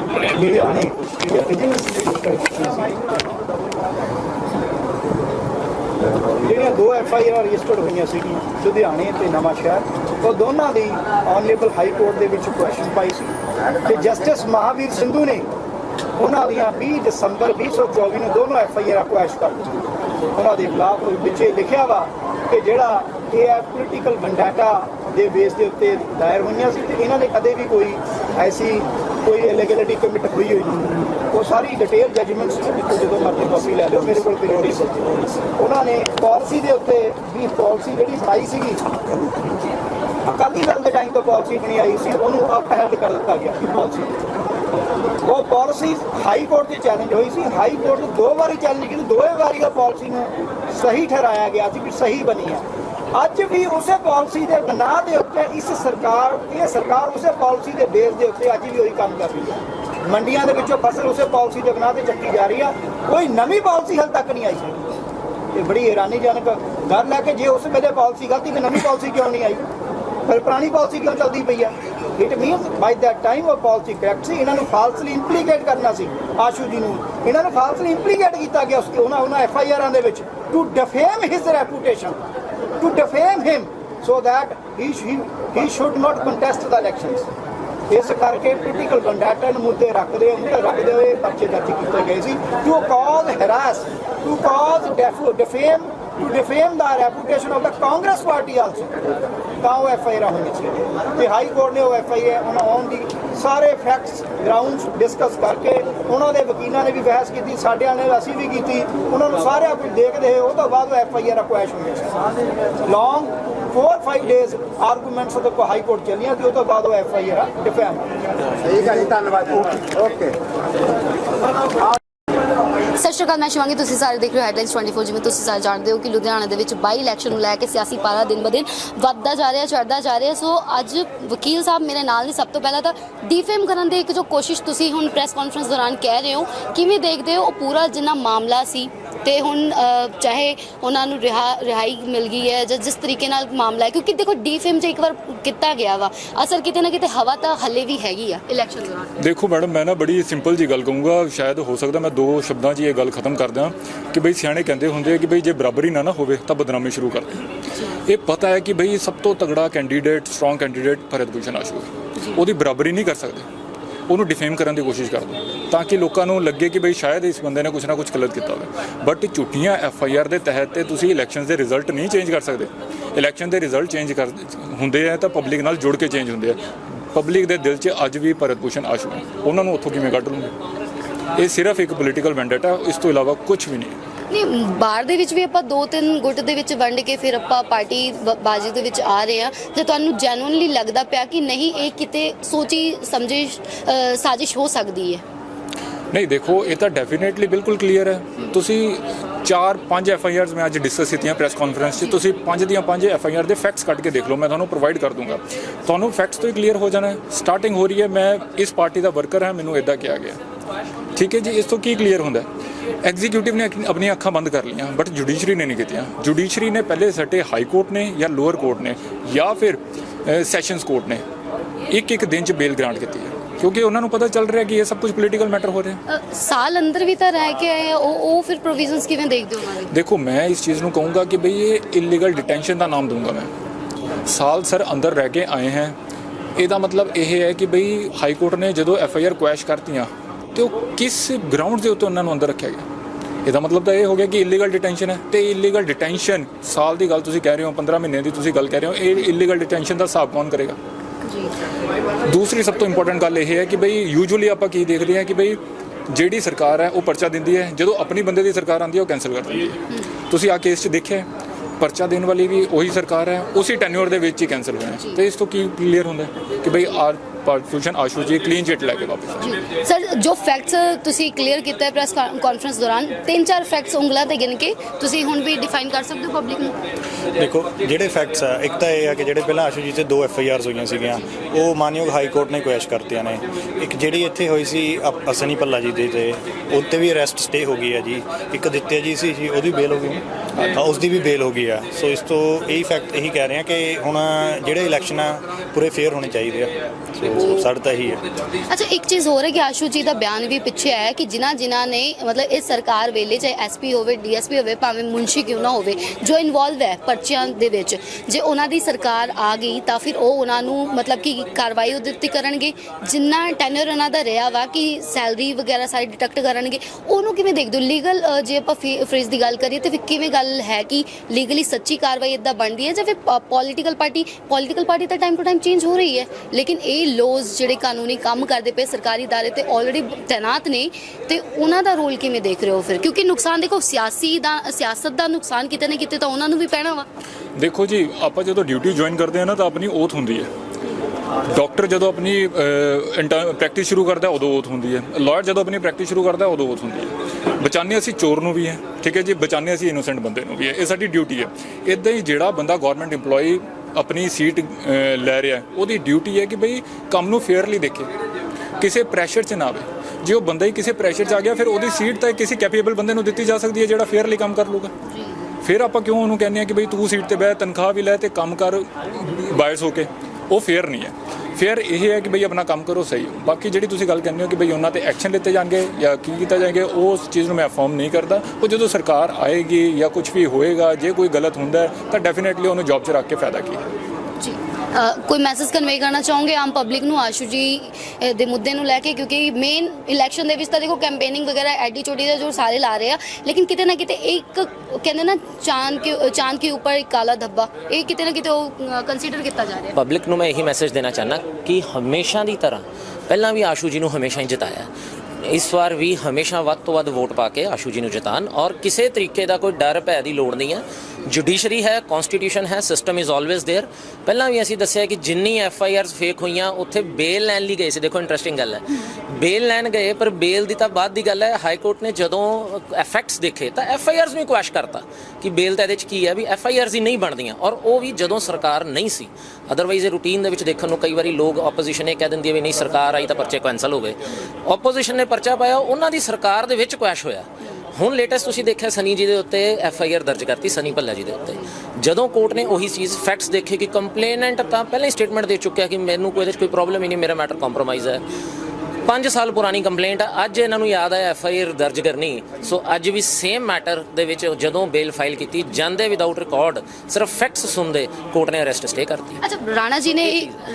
ਨਵਾਂ ਸ਼ਹਿਰ ਤੇ ਲੁਧਿਆਣੇ ਜਿਹੜੀਆਂ ਦੋ ਐਫ ਆਈ ਆਰ ਰਜਿਸਟਰਡ ਹੋਈਆਂ ਸੀ ਲੁਧਿਆਣੇ ਤੇ ਨਵਾਂ ਸ਼ਹਿਰ, ਉਹ ਦੋਨਾਂ ਦੀ ਆਨਰੇਬਲ ਹਾਈ ਕੋਰਟ ਦੇ ਵਿੱਚ ਕੁਐਸਚਨ ਪਾਈ ਸੀ। ਤੇ ਜਸਟਿਸ ਮਹਾਵੀਰ ਸਿੰਧੂ ਨੇ ਉਹਨਾਂ ਦੀਆਂ 20 ਦਸੰਬਰ 2024 ਨੂੰ ਦੋਨੋਂ ਐਫ ਆਈ ਆਰ ਕੁਐਸ਼ ਕਰ ਦਿੱਤੀਆਂ ਉਹਨਾਂ ਦੇ ਖਿਲਾਫ ਵਿੱਚ ਲਿਖਿਆ ਵਾ ਕਿ ਜਿਹੜਾ ਇਹ ਹੈ ਪੋਲੀਟੀਕਲ ਵੰਡਾਟਾ ਦੇ ਬੇਸ ਦੇ ਉੱਤੇ ਦਾਇਰ ਹੋਈਆਂ ਸੀ ਤੇ ਇਹਨਾਂ ਨੇ ਕਦੇ ਵੀ ਕੋਈ ਐਸੀ ਕੋਈ ਇਲੀਗੈਲਿਟੀ ਕਮਿਟ ਹੋਈ ਹੋਈ ਉਹ ਸਾਰੀ ਡਿਟੇਲ ਜੱਜਮੈਂਟਸ ਵਿੱਚ ਜਦੋਂ ਮਰਜ਼ੀ ਕਾਪੀ ਲੈ ਲਓ, ਮੇਰੇ ਕੋਲ ਪੀਰੀਅਡਿਕ ਉਹਨਾਂ ਨੇ ਪਾਲਿਸੀ ਦੇ ਉੱਤੇ ਵੀ ਪਾਲਿਸੀ ਜਿਹੜੀ ਬਣਾਈ ਸੀਗੀ ਅਕਾਲੀ ਦਲ ਦੇ ਟਾਈਮ ਤੋਂ ਪਾਲਿਸੀ ਬਣੀ ਆਈ ਸੀ, ਉਹਨੂੰ ਅਪਹੈਲਡ ਕਰ ਦਿੱਤਾ ਗਿਆ ਸੀ ਪਾਲਿਸੀ ਉਹ ਪਾਲਿਸੀ ਹਾਈ ਕੋਰਟ 'ਚ ਚੈਲੰਜ ਹੋਈ ਸੀ ਹਾਈ ਕੋਰਟ ਦੋ ਵਾਰੀ ਚੈਲੰਜ ਕੀਤੀ ਦੋਵੇਂ ਵਾਰੀ ਉਹ ਪਾਲਿਸੀ ਨੂੰ ਸਹੀ ਠਹਿਰਾਇਆ ਗਿਆ ਸੀ ਕਿ ਸਹੀ ਬਣੀ ਹੈ। ਅੱਜ ਵੀ ਉਸੇ ਪਾਲਿਸੀ ਦੇ ਬਣਾ ਦੇ ਉੱਤੇ ਇਸ ਸਰਕਾਰ, ਇਹ ਸਰਕਾਰ ਉਸੇ ਪਾਲਿਸੀ ਦੇ ਬੇਸ ਦੇ ਉੱਤੇ ਅੱਜ ਵੀ ਉਹੀ ਕੰਮ ਕਰ ਰਹੀ ਹੈ। ਮੰਡੀਆਂ ਦੇ ਵਿੱਚੋਂ ਫਸਲ ਉਸੇ ਪਾਲਿਸੀ ਦੇ ਬਨਾਹ ਤੇ ਚੱਕੀ ਜਾ ਰਹੀ ਆ। ਕੋਈ ਨਵੀਂ ਪਾਲਿਸੀ ਹਾਲ ਤੱਕ ਨਹੀਂ ਆਈ। ਇਹ ਬੜੀ ਹੈਰਾਨੀਜਨਕ ਗੱਲ ਹੈ ਕਿ ਜੇ ਉਸ ਵੇਲੇ ਪਾਲਿਸੀ ਗਲਤੀ ਤੇ ਨਵੀਂ ਪਾਲਿਸੀ ਕਿਉਂ ਨਹੀਂ ਆਈ? ਫਿਰ ਪੁਰਾਣੀ ਪਾਲਿਸੀ ਕਿਉਂ ਚੱਲਦੀ ਪਈ ਹੈ it means by that time ਉਹ ਪਾਲਿਸੀ ਕਰੈਕਟ ਸੀ। ਇਹਨਾਂ ਨੂੰ ਫਾਲਸਲੀ ਇੰਪਲੀਕੇਟ ਕਰਨਾ ਸੀ, ਆਸ਼ੂ ਜੀ ਨੂੰ। ਇਹਨਾਂ ਨੂੰ ਫਾਲਸਲੀ ਇੰਪਲੀਕੇਟ ਕੀਤਾ ਗਿਆ ਉਸ ਉਹਨਾਂ ਉਹਨਾਂ ਐਫ ਆਈ ਆਰਾਂ ਦੇ ਵਿੱਚ। To defame his reputation to defame him so that he he should not contest the elections ਇਸ ਕਰਕੇ ਪੋਲੀਟੀਕਲ ਕੰਡਕਟਰ ਮੁੱਦੇ ਰੱਖਦੇ ਮੁੱਦੇ ਰੱਖਦੇ ਹੋਏ ਪਰਚੇ ਦਰਜ ਕੀਤੇ ਗਏ ਸੀ। To cause harass to cause defame to defame the reputation of the Congress party also ਤਾਂ ਉਹ ਐਫ ਆਈ ਆਰ ਹੋਣੀ ਚਾਹੀਦੀ ਤੇ ਹਾਈ ਕੋਰਟ ਨੇ ਉਹ ਐਫ ਆਈ ਆਰ ਉਹਨਾਂ ਆਨ ਦੀ ਸਾਰੇ ਫੈਕਟਸ ਗਰਾਊਂਡਸ ਡਿਸਕਸ ਕਰਕੇ ਉਹਨਾਂ ਦੇ ਵਕੀਲਾਂ ਨੇ ਵੀ ਬਹਿਸ ਕੀਤੀ, ਸਾਡਿਆਂ ਨੇ ਅਸੀਂ ਵੀ ਕੀਤੀ, ਉਹਨਾਂ ਨੂੰ ਸਾਰਿਆਂ ਕੁਝ ਦੇਖਦੇ ਉਹ ਤੋਂ ਬਾਅਦ ਉਹ ਐਫ ਆਈ ਆਰ ਅਕੁਐਸ਼ ਹੋਈ ਸੀ ਲੌਂਗ 4-5 ਡੇਜ਼ ਆਰਗੂਮੈਂਟਸ ਉਹਦੇ ਕੋ ਹਾਈ ਕੋਰਟ ਚੱਲੀਆਂ ਤੇ ਉਹ ਤੋਂ ਬਾਅਦ ਉਹ ਐਫ ਆਈ ਆਰ ਡਿਫੈਮ ਠੀਕ ਹੈ ਜੀ, ਧੰਨਵਾਦ। ਓਕੇ। ਸਤਿ ਸ਼੍ਰੀ ਅਕਾਲ ਮੈਂ ਸ਼ਿਵਾਂਗੀ, ਤੁਸੀਂ ਸਾਰੇ ਦੇਖ ਰਹੇ ਹੋ ਹੈਡਲਾਈਨਸ 24 ਜਿਵੇਂ ਤੁਸੀਂ ਸਾਰੇ ਜਾਣਦੇ ਹੋ ਕਿ ਲੁਧਿਆਣਾ ਦੇ ਵਿੱਚ ਬਾਈ ਇਲੈਕਸ਼ਨ ਨੂੰ ਲੈ ਕੇ ਸਿਆਸੀ ਪਾਰਾ ਦਿਨ ਬ ਦਿਨ ਵੱਧਦਾ ਜਾ ਰਿਹਾ, ਚੜ੍ਹਦਾ ਜਾ ਰਿਹਾ। ਸੋ ਅੱਜ ਵਕੀਲ ਸਾਹਿਬ ਮੇਰੇ ਨਾਲ ਨੇ। ਸਭ ਤੋਂ ਪਹਿਲਾਂ ਤਾਂ ਡੀਫੇਮ ਕਰਨ ਦੀ ਇੱਕ ਜੋ ਕੋਸ਼ਿਸ਼ ਤੁਸੀਂ ਹੁਣ ਪ੍ਰੈਸ ਕਾਨਫਰੰਸ ਦੌਰਾਨ ਕਹਿ ਰਹੇ ਹੋ, ਕਿਵੇਂ ਦੇਖਦੇ ਹੋ ਉਹ ਪੂਰਾ ਜਿੰਨਾ ਮਾਮਲਾ ਸੀ? ਤੇ ਹੁਣ ਚਾਹੇ ਉਹਨਾਂ ਨੂੰ ਰਿਹਾ ਰਿਹਾਈ ਮਿਲ ਗਈ ਹੈ ਜਾਂ ਜਿਸ ਤਰੀਕੇ ਨਾਲ ਮਾਮਲਾ ਹੈ ਕਿਉਂਕਿ ਦੇਖੋ ਡੀਫੇਮ 'ਚ ਇੱਕ ਵਾਰ ਕੀਤਾ ਗਿਆ ਵਾ ਅਸਰ ਕਿਤੇ ਨਾ ਕਿਤੇ ਹਵਾ ਤਾਂ ਹੱਲੇ ਵੀ ਹੈਗੀ ਆ ਇਲੈਕਸ਼ਨ ਦੌਰਾਨ। ਦੇਖੋ ਮੈਡਮ ਮੈਂ ਨਾ ਬੜੀ ਸਿੰਪਲ ਜੀ ਗੱਲ ਕਹੂੰਗਾ ਸ਼ਾਇਦ ਹੋ ਸਕਦਾ ਮੈਂ ਦੋ ਸ਼ਬਦਾਂ 'ਚ ਇਹ ਗੱਲ ਖਤਮ ਕਰ ਦਿਆਂ ਕਿ ਬਈ ਸਿਆਣੇ ਕਹਿੰਦੇ ਹੁੰਦੇ ਆ ਕਿ ਬਈ ਜੇ ਬਰਾਬਰੀ ਨਾ ਨਾ ਹੋਵੇ ਤਾਂ ਬਦਨਾਮੀ ਸ਼ੁਰੂ ਕਰ ਦੇ ਇਹ ਪਤਾ ਹੈ ਕਿ ਬਈ ਸਭ ਤੋਂ ਤਗੜਾ candidate strong candidate Bharat Bhushan Ashu ਉਹਦੀ ਬਰਾਬਰੀ ਨਹੀਂ ਕਰ ਸਕਦੇ। ਉਹਨੂੰ ਡਿਫੇਮ ਕਰਨ ਦੀ ਕੋਸ਼ਿਸ਼ ਕਰਦੇ ਤਾਂ ਕਿ ਲੋਕਾਂ ਨੂੰ ਲੱਗੇ ਕਿ ਬਈ ਸ਼ਾਇਦ ਇਸ ਬੰਦੇ ਨੇ ਕੁਝ ਨਾ ਕੁਝ ਗਲਤ ਕੀਤਾ ਹੋਵੇ। ਬਟ ਝੂਠੀਆਂ ਐਫ ਆਈ ਆਰ ਦੇ ਤਹਿਤ ਤੇ ਤੁਸੀਂ ਇਲੈਕਸ਼ਨਸ ਦੇ ਰਿਜ਼ਲਟ ਨਹੀਂ ਚੇਂਜ ਕਰ ਸਕਦੇ। ਇਲੈਕਸ਼ਨ ਦੇ ਰਿਜ਼ਲਟ ਚੇਂਜ ਕਰ ਹੁੰਦੇ ਆ ਤਾਂ ਪਬਲਿਕ ਨਾਲ ਜੁੜ ਕੇ ਚੇਂਜ ਹੁੰਦੇ ਆ। ਪਬਲਿਕ ਦੇ ਦਿਲ 'ਚ ਅੱਜ ਵੀ ਭਰਤ ਭੂਸ਼ਣ ਆਸ਼ੂ ਉਹਨਾਂ ਨੂੰ ਉੱਥੋਂ ਕਿਵੇਂ ਕੱਢ ਲੂਗੇ? ਇਹ ਸਿਰਫ ਇੱਕ ਪੋਲੀਟੀਕਲ ਵੈਂਡੇਟਾ ਇਸ ਤੋਂ ਇਲਾਵਾ ਕੁਝ ਵੀ ਨਹੀਂ। ਨਹੀਂ, ਬਾਹਰ ਦੇ ਵਿੱਚ ਵੀ ਆਪਾਂ ਦੋ ਤਿੰਨ ਗੁੱਟ ਦੇ ਵਿੱਚ ਵੰਡ ਕੇ ਫਿਰ ਆਪਾਂ ਪਾਰਟੀ ਬਾਜੀ ਦੇ ਵਿੱਚ ਆ ਰਹੇ ਆ। ਜੇ ਤੁਹਾਨੂੰ ਜੈਨੂਇਨਲੀ ਲੱਗਦਾ ਪਿਆ ਕਿ ਨਹੀਂ, ਇਹ ਕਿਤੇ ਸੋਚੀ ਸਮਝੀ ਸਾਜ਼ਿਸ਼ ਹੋ ਸਕਦੀ ਹੈ। ਨਹੀਂ, ਦੇਖੋ, ਇਹ ਤਾਂ ਡੈਫੀਨੇਟਲੀ ਬਿਲਕੁਲ ਕਲੀਅਰ ਹੈ। ਤੁਸੀਂ ਚਾਰ, ਪੰਜ ਐਫ ਆਈ ਆਰਸ ਮੈਂ ਅੱਜ ਡਿਸਕਸ ਕੀਤੀਆਂ ਪ੍ਰੈਸ ਕਾਨਫਰੰਸ 'ਚ। ਤੁਸੀਂ ਪੰਜ ਦੀਆਂ ਪੰਜ ਐਫ ਆਈ ਆਰ ਦੇ ਫੈਕਟਸ ਕੱਢ ਕੇ ਦੇਖ ਲਓ, ਮੈਂ ਤੁਹਾਨੂੰ ਪ੍ਰੋਵਾਈਡ ਕਰ ਦੂੰਗਾ। ਤੁਹਾਨੂੰ ਫੈਕਟਸ ਤੋਂ ਹੀ ਕਲੀਅਰ ਹੋ ਜਾਣਾ ਸਟਾਰਟਿੰਗ ਹੋ ਰਹੀ ਹੈ, ਮੈਂ ਇਸ ਪਾਰਟੀ ਦਾ ਵਰਕਰ ਹਾਂ, ਮੈਨੂੰ ਇਦਾਂ ਕਿਹਾ ਗਿਆ। ਠੀਕ ਹੈ ਜੀ, ਇਸ ਤੋਂ ਕੀ ਕਲੀਅਰ ਹੁੰਦਾ ਐਗਜ਼ੀਕਿਊਟਿਵ ਨੇ ਆਪਣੀਆਂ ਅੱਖਾਂ ਬੰਦ ਕਰ ਲਈਆਂ ਬਟ ਜੁਡੀਸ਼ਰੀ ਨੇ ਨਹੀਂ ਕੀਤੀਆਂ। ਜੁਡੀਸ਼ਰੀ ਨੇ ਪਹਿਲੇ ਸੱਟੇ ਹਾਈ ਕੋਰਟ ਨੇ ਜਾਂ ਲੋਅਰ ਕੋਰਟ ਨੇ, ਜਾਂ ਫਿਰ ਸੈਸ਼ਨਸ ਕੋਰਟ ਨੇ। ਇੱਕ ਇੱਕ ਦਿਨ ਚ ਬੇਲ ਗ੍ਰਾਂਟ ਕੀਤੀ ਹੈ। ਕਿਉਂਕਿ ਉਹਨਾਂ ਨੂੰ ਪਤਾ ਚੱਲ ਰਿਹਾ ਕਿ ਇਹ ਸਭ ਕੁਝ ਪੋਲੀਟੀਕਲ ਮੈਟਰ ਹੋ ਰਿਹਾ। ਅ, ਸਾਲ ਅੰਦਰ ਵੀ ਤਾਂ ਰਹਿ ਕੇ ਆਏ ਆ ਉਹ ਉਹ ਫਿਰ ਪ੍ਰੋਵੀਜ਼ਨਸ ਕਿਵੇਂ ਦੇਖਦੇ ਹੋ ਉਹਨਾਂ ਦੀ? ਦੇਖੋ ਮੈਂ ਇਸ ਚੀਜ਼ ਨੂੰ ਕਹੂੰਗਾ ਕਿ ਬਈ ਇਹ ਇਲੀਗਲ ਡਿਟੈਂਸ਼ਨ ਦਾ ਨਾਮ ਦੂੰਗਾ ਮੈਂ। ਸਾਲ ਸਰ ਅੰਦਰ ਰਹਿ ਕੇ ਆਏ हैं ਇਹਦਾ ਮਤਲਬ ਇਹ ਹੈ ਕਿ ਬਈ ਹਾਈ ਕੋਰਟ ਨੇ ਜਦੋਂ ਐਫ ਆਈ ਆਰ ਕੁਐਸ਼ ਕਰਤੀਆਂ ਤੇ ਉਹ ਕਿਸ ਗਰਾਊਂਡ ਦੇ ਉੱਤੇ ਉਹਨਾਂ ਨੂੰ ਅੰਦਰ ਰੱਖਿਆ ਗਿਆ? ਇਹਦਾ ਮਤਲਬ ਤਾਂ ਇਹ ਹੋ ਗਿਆ ਕਿ ਇਲੀਗਲ ਡਿਟੈਂਸ਼ਨ ਹੈ। ਤੇ ਇਲੀਗਲ ਡਿਟੈਂਸ਼ਨ ਸਾਲ ਦੀ ਗੱਲ ਤੁਸੀਂ ਕਹਿ ਰਹੇ ਹੋ 15 ਮਹੀਨੇ ਦੀ ਤੁਸੀਂ ਗੱਲ ਕਹਿ ਰਹੇ ਹੋ ਇਹ ਇਲੀਗਲ ਡਿਟੈਂਸ਼ਨ ਦਾ ਹਿਸਾਬ ਕੌਣ ਕਰੇਗਾ? ਦੂਸਰੀ ਸਭ ਤੋਂ ਇੰਪੋਰਟੈਂਟ ਗੱਲ ਇਹ ਹੈ ਕਿ ਬਈ ਯੂਜੂਅਲੀ ਆਪਾਂ ਕੀ ਦੇਖਦੇ ਹਾਂ ਕਿ ਬਈ ਜਿਹੜੀ ਸਰਕਾਰ ਹੈ ਉਹ ਪਰਚਾ ਦਿੰਦੀ ਹੈ ਜਦੋਂ ਆਪਣੀ ਬੰਦੇ ਦੀ ਸਰਕਾਰ ਆਉਂਦੀ ਹੈ ਉਹ ਕੈਨਸਲ ਕਰ ਦਿੰਦੀ ਹੈ। ਤੁਸੀਂ ਆ ਕੇਸ 'ਚ ਦੇਖਿਆ ਪਰਚਾ ਦੇਣ ਵਾਲੀ ਵੀ ਉਹੀ ਸਰਕਾਰ ਹੈ ਉਸੇ ਟੈਨਿਓਰ ਦੇ ਵਿੱਚ ਹੀ ਕੈਨਸਲ ਹੋਇਆ। ਤੇ ਇਸ ਤੋਂ ਕੀ ਕਲੀਅਰ ਹੁੰਦਾ ਕਿ ਬਈ ਆਰ ਪ੍ਰੋਸੀਕਿਊਸ਼ਨ ਆਸ਼ੂ ਜੀ ਕਲੀਨ ਚਿੱਟ ਲੈ ਕੇ ਵਾਪਸ ਆਏ। ਸਰ ਜੋ ਫੈਕਟਸ ਤੁਸੀਂ ਕਲੀਅਰ ਕੀਤਾ ਹੈ ਪ੍ਰੈਸ ਕਾਨਫਰੰਸ ਦੌਰਾਨ ਤਿੰਨ ਚਾਰ ਫੈਕਟਸ ਉਂਗਲਾਂ ਤੇ ਗਿਣ ਕੇ ਤੁਸੀਂ ਹੁਣ ਵੀ ਡਿਫਾਈਨ ਕਰ ਸਕਦੇ ਹੋ ਪਬਲਿਕ ਨੂੰ? ਦੇਖੋ ਜਿਹੜੇ ਫੈਕਟਸ ਆ ਇੱਕ ਤਾਂ ਇਹ ਆ ਕਿ ਜਿਹੜੇ ਪਹਿਲਾਂ ਆਸ਼ੂ ਜੀ ਤੇ ਦੋ ਐਫ ਆਈ ਆਰਸ ਹੋਈਆਂ ਸੀਗੀਆਂ ਉਹ ਮਾਨਯੋਗ ਹਾਈ ਕੋਰਟ ਨੇ ਕੁਐਸ਼ ਕਰਤੀਆਂ ਨੇ। ਇੱਕ ਜਿਹੜੀ ਇੱਥੇ ਹੋਈ ਸੀ ਅਪ- ਅਸਨੀ ਭੱਲਾ ਜੀ ਦੇ ਤੇ ਉੱਤੇ ਵੀ ਅਰੈਸਟ ਸਟੇ ਹੋ ਗਈ ਹੈ ਜੀ। ਇੱਕ ਦਿੱਤੇ ਜੀ ਸੀ ਜੀ ਉਹਦੀ ਬੇਲ ਹੋ ਗਈ। ਹਾਂ ਉਸ ਦੀ ਵੀ ਬੇਲ ਹੋ ਗਈ ਆ। ਸੋ ਇਸ ਤੋਂ ਇਹੀ ਫੈਕਟ ਇਹੀ ਕਹਿ ਰਹੇ ਆ ਕਿ ਹੁਣ ਜਿਹੜੇ ਇਲੈਕਸ਼ਨ ਆ ਪੂਰੇ ਫੇਅਰ ਹੋਣੇ ਚਾਹੀਦੇ ਆ। ਸੋ ਸਾਡਾ ਤਾਂ ਇਹੀ ਹੈ। ਅੱਛਾ, ਇੱਕ ਚੀਜ਼ ਹੋਰ ਹੈ ਕਿ ਆਸ਼ੂ ਜੀ ਦਾ ਬਿਆਨ ਵੀ ਪਿੱਛੇ ਆਇਆ ਕਿ ਜਿਨ੍ਹਾਂ ਜਿਨ੍ਹਾਂ ਨੇ ਮਤਲਬ ਇਸ ਸਰਕਾਰ ਵੇਲੇ, ਚਾਹੇ ਐਸਪੀ ਹੋਵੇ ਡੀਐਸਪੀ ਹੋਵੇ, ਭਾਵੇਂ ਮੁੰਸ਼ੀ ਕਿਉਂ ਨਾ ਹੋਵੇ, ਜੋ ਇਨਵੋਲਵ ਹੈ ਪਰਚਿਆਂ ਦੇ ਵਿੱਚ, ਜੇ ਉਹਨਾਂ ਦੀ ਸਰਕਾਰ ਆ ਗਈ ਤਾਂ ਫਿਰ ਉਹ ਉਹਨਾਂ ਨੂੰ ਮਤਲਬ ਕਿ ਕਾਰਵਾਈ ਉਹਦੇ ਉੱਤੇ ਕਰਨਗੇ? ਜਿੰਨਾ ਟੈਨਰ ਉਹਨਾਂ ਦਾ ਰਿਹਾ ਵਾ ਕਿ ਸੈਲਰੀ ਵਗੈਰਾ ਸਾਰੀ ਡਿਟੈਕਟ ਕਰਨਗੇ, ਉਹਨੂੰ ਕਿਵੇਂ ਦੇਖਦੇ ਹੋ? ਲੀਗਲ ਜੇ ਆਪਾਂ ਫ੍ਰੇਜ਼ ਦੀ ਗੱਲ ਕਰੀਏ ਤੇ ਫਿਰ ਕਿਵੇਂ ਗੱਲ ਹੈ ਕਿ ਲੀਗਲੀ ਸੱਚੀ ਕਾਰਵਾਈ ਇਦਾਂ ਬਣਦੀ ਹੈ ਜਾਂ ਫਿਰ ਪੋਲੀਟੀਕਲ ਪਾਰਟੀ ਪੋਲੀਟੀਕਲ ਪਾਰਟੀ ਤਾਂ ਟਾਈਮ ਟੂ ਟਾਈਮ ਚੇਂਜ ਹੋ ਰਹੀ ਹੈ, ਲੇਕਿਨ ਇਹ ਲੋਜ਼ ਜਿਹੜੇ ਕਾਨੂੰਨੀ ਕੰਮ ਕਰਦੇ ਪਏ ਸਰਕਾਰੀ ادارے ਤੇ ਆਲਰੇਡੀ ਤੈਨਾਤ ਨੇ ਤੇ ਉਹਨਾਂ ਦਾ ਰੋਲ ਕਿਵੇਂ ਦੇਖ ਰਹੇ ਹੋ ਫਿਰ ਕਿਉਂਕਿ ਨੁਕਸਾਨ ਦੇਖੋ ਸਿਆਸੀ ਦਾ ਸਿਆਸਤ ਦਾ ਨੁਕਸਾਨ ਕਿਤੇ ਨਾ ਕਿਤੇ ਤਾਂ ਉਹਨਾਂ ਨੂੰ ਵੀ ਪੈਣਾ ਵਾ ਦੇਖੋ ਜੀ ਆਪਾਂ ਜਦੋਂ ਡਿਊਟੀ ਜੁਆਇਨ ਕਰਦੇ ਆ ਨਾ ਤਾਂ ਆਪਣੀ ਓਥ ਹੁੰਦੀ ਹੈ ਡਾਕਟਰ ਜਦੋਂ ਆਪਣੀ ਪ੍ਰੈਕਟਿਸ ਸ਼ੁਰੂ ਕਰਦਾ ਹੈ, ਉਦੋਂ ਓਥ ਹੁੰਦੀ ਹੈ ਲਾਇਰ ਜਦੋਂ ਆਪਣੀ ਪ੍ਰੈਕਟਿਸ ਸ਼ੁਰੂ ਕਰਦਾ ਹੈ, ਉਦੋਂ ਓਥ ਹੁੰਦੀ ਹੈ ਬਚਾਨੇ ਅਸੀਂ ਚੋਰ ਨੂੰ ਵੀ ਹੈ ਠੀਕ ਹੈ ਜੀ ਬਚਾਨੇ ਅਸੀਂ ਇਨੋਸੈਂਟ ਬੰਦੇ ਨੂੰ ਵੀ ਹੈ ਇਹ ਸਾਡੀ ਡਿਊਟੀ ਹੈ ਇਦਾਂ ਹੀ ਜਿਹੜਾ ਬੰਦਾ ਗਵਰਨਮੈਂਟ EMPLOYE ਆਪਣੀ ਸੀਟ ਲੈ ਰਿਹਾ ਉਹਦੀ ਡਿਊਟੀ ਹੈ ਕਿ ਬਈ ਕੰਮ ਨੂੰ ਫੇਅਰਲੀ ਦੇਖੇ। ਕਿਸੇ ਪ੍ਰੈਸ਼ਰ 'ਚ ਨਾ ਆਵੇ। ਜੇ ਉਹ ਬੰਦਾ ਹੀ ਕਿਸੇ ਪ੍ਰੈਸ਼ਰ 'ਚ ਆ ਗਿਆ ਫਿਰ ਉਹਦੀ ਸੀਟ ਤਾਂ ਕਿਸੇ ਕੈਪੇਬਲ ਬੰਦੇ ਨੂੰ ਦਿੱਤੀ ਜਾ ਸਕਦੀ ਹੈ ਜਿਹੜਾ ਫੇਅਰਲੀ ਕੰਮ ਕਰ ਲੂਗਾ ਫਿਰ ਆਪਾਂ ਕਿਉਂ ਉਹਨੂੰ ਕਹਿੰਦੇ ਆ ਕਿ ਬਈ ਤੂੰ ਸੀਟ ਤੇ ਬਹਿ ਤਨਖਾਹ ਵੀ ਲੈ ਤੇ ਕੰਮ ਕਰ ਬਾਇਸ ਹੋ ਕੇ। ਉਹ ਫੇਅਰ ਨਹੀਂ ਹੈ। ਫੇਅਰ ਇਹ ਹੈ ਕਿ ਬਈ ਆਪਣਾ ਕੰਮ ਕਰੋ ਸਹੀ। ਬਾਕੀ ਜਿਹੜੀ ਤੁਸੀਂ ਗੱਲ ਕਹਿੰਦੇ ਹੋ ਕਿ ਬਈ ਉਹਨਾਂ ਤੇ ਐਕਸ਼ਨ ਲਿੱਤੇ ਜਾਣਗੇ ਜਾਂ ਕੀ ਕੀਤਾ ਜਾਏਗਾ, ਉਸ ਚੀਜ਼ ਨੂੰ ਮੈਂ ਅਫਰਮ ਨਹੀਂ ਕਰਦਾ। ਉਹ ਜਦੋਂ ਸਰਕਾਰ ਆਏਗੀ ਜਾਂ ਕੁਝ ਵੀ ਹੋਏਗਾ, ਜੇ ਕੋਈ ਗਲਤ ਹੁੰਦਾ ਤਾਂ ਡੈਫੀਨਿਟਲੀ ਉਹਨੂੰ ਜੌਬ 'ਚ ਰੱਖ ਕੇ ਫਾਇਦਾ ਕੀ ਹੈ? ਜੀ। ਕੋਈ ਮੈਸੇਜ ਕਨਵੇ ਕਰਨਾ ਚਾਹੋਗੇ ਆਮ ਪਬਲਿਕ ਨੂੰ, ਆਸ਼ੂ ਜੀ ਦੇ ਮੁੱਦੇ ਨੂੰ ਲੈ ਕੇ? ਕਿਉਂਕਿ ਮੇਨ ਇਲੈਕਸ਼ਨ ਦੇ ਵਿੱਚ ਤਾਂ ਦੇਖੋ ਕੈਂਪੇਨਿੰਗ ਵਗੈਰਾ ਐਡੀ ਚੋਟੀ ਦਾ ਜੋ ਸਾਰੇ ਲਾ ਰਹੇ ਆ, ਲੇਕਿਨ ਕਿਤੇ ਨਾ ਕਿਤੇ ਇੱਕ ਕਹਿੰਦੇ ਨਾ ਚਾਂਦ ਕੇ ਚਾਂਦ ਕੇ ਉੱਪਰ ਇੱਕ ਕਾਲਾ ਧੱਬਾ, ਇਹ ਕਿਤੇ ਨਾ ਕਿਤੇ ਉਹ ਕੰਸੀਡਰ ਕੀਤਾ ਜਾ ਰਿਹਾ। ਪਬਲਿਕ ਨੂੰ ਮੈਂ ਇਹੀ ਮੈਸੇਜ ਦੇਣਾ ਚਾਹਨਾ ਕਿ ਹਮੇਸ਼ਾ ਦੀ ਤਰ੍ਹਾਂ, ਪਹਿਲਾਂ ਵੀ ਆਸ਼ੂ ਜੀ ਨੂੰ ਹਮੇਸ਼ਾ ਹੀ ਜਿਤਾਇਆ। ਇਸ ਵਾਰ ਵੀ ਹਮੇਸ਼ਾ ਵੱਧ ਤੋਂ ਵੱਧ ਵੋਟ ਪਾ ਕੇ ਆਸ਼ੂ ਜੀ ਨੂੰ ਜਿਤਾਨ ਔਰ ਕਿਸੇ ਤਰੀਕੇ ਦਾ ਕੋਈ ਡਰ ਭੈ ਦੀ ਲੋੜ ਨਹੀਂ ਹੈ ਜੁਡੀਸ਼ਰੀ ਹੈ ਕਨਸਟੀਟਿਊਸ਼ਨ ਹੈ ਸਿਸਟਮ ਇਜ਼ ਆਲਵੇਜ਼ देयर ਪਹਿਲਾਂ ਵੀ ਅਸੀਂ ਦੱਸਿਆ ਕਿ ਜਿੰਨੀ ਐਫ ਆਈ ਆਰਸ ਫੇਕ ਹੋਈਆਂ ਉੱਥੇ ਬੇਲ ਲੈਣ ਲਈ ਗਏ ਸੀ ਦੇਖੋ ਇੰਟਰਸਟਿੰਗ ਗੱਲ ਹੈ ਬੇਲ ਲੈਣ ਗਏ ਪਰ ਬੇਲ ਦੀ ਤਾਂ ਬਾਅਦ ਦੀ ਗੱਲ ਹੈ ਹਾਈ ਕੋਰਟ ਨੇ ਜਦੋਂ ਐਫੈਕਟਸ ਦੇਖੇ ਤਾਂ ਐਫ ਆਈ ਆਰਸ ਨੂੰ ਕੁਐਸ਼ ਕਰਤਾ ਕਿ ਬੇਲ ਤਾਂ ਇਹਦੇ ਚ ਕੀ ਹੈ ਵੀ ਐਫ ਆਈ ਆਰਸ ਹੀ ਨਹੀਂ ਬਣਦੀਆਂ ਔਰ ਉਹ ਵੀ ਜਦੋਂ ਸਰਕਾਰ ਨਹੀਂ ਸੀ ਅਦਰਵਾਈਜ਼ ਇਹ ਰੂਟੀਨ ਦੇ ਵਿੱਚ ਦੇਖਣ ਨੂੰ ਕਈ ਵਾਰੀ ਲੋਕ ਆਪੋਜੀਸ਼ਨ ਇਹ ਕਹਿ ਦਿੰਦੀ ਹੈ ਵੀ ਨਹੀਂ ਸਰਕਾਰ ਆਈ ਤਾਂ ਪਰਚੇ ਕੈਨਸਲ ਹੋ ਗਏ ਆਪੋਜੀਸ਼ਨ ਨੇ ਪਰਚਾ ਪਾਇਆ, ਉਹਨਾਂ ਦੀ ਸਰਕਾਰ ਦੇ ਵਿੱਚ ਕੁਐਸ਼ ਹੋਇਆ। ਹੁਣ ਲੇਟੈਸਟ ਤੁਸੀਂ ਦੇਖਿਆ ਸਨੀ ਜੀ ਦੇ ਉੱਤੇ ਐਫ ਆਈ ਆਰ ਦਰਜ ਕਰਤੀ, ਸਨੀ ਭੱਲਾ ਜੀ ਦੇ ਉੱਤੇ। ਜਦੋਂ ਕੋਰਟ ਨੇ ਉਹੀ ਚੀਜ਼ ਫੈਕਟਸ ਦੇਖੇ ਕਿ ਕੰਪਲੇਨੈਂਟ ਤਾਂ ਪਹਿਲਾਂ ਹੀ ਸਟੇਟਮੈਂਟ ਦੇ ਚੁੱਕਿਆ ਕਿ ਮੈਨੂੰ ਕੋਈ ਇਹਦੇ ਕੋਈ ਪ੍ਰੋਬਲਮ ਹੀ ਨਹੀਂ, ਮੇਰਾ ਮੈਟਰ ਕੰਪਰੋਮਾਈਜ਼ ਹੈ। 5 ਸਾਲ ਪੁਰਾਣੀ ਕੰਪਲੇਂਟ ਆ। ਅੱਜ ਇਹਨਾਂ ਨੂੰ ਯਾਦ ਆਇਆ ਐਫ ਆਈ ਆਰ ਦਰਜ ਕਰਨੀ। ਸੋ ਅੱਜ ਵੀ ਸੇਮ ਮੈਟਰ ਦੇ ਵਿੱਚ ਜਦੋਂ ਬੇਲ ਫਾਈਲ ਕੀਤੀ ਜਾਂਦੇ ਵਿਦਆਊਟ ਰਿਕਾਰਡ ਸਿਰਫ ਫੈਕਟਸ ਸੁਣਦੇ ਕੋਰਟ ਨੇ ਅਰੈਸਟ ਸਟੇ ਕਰਤੀ। ਅੱਛਾ ਰਾਣਾ ਜੀ ਨੇ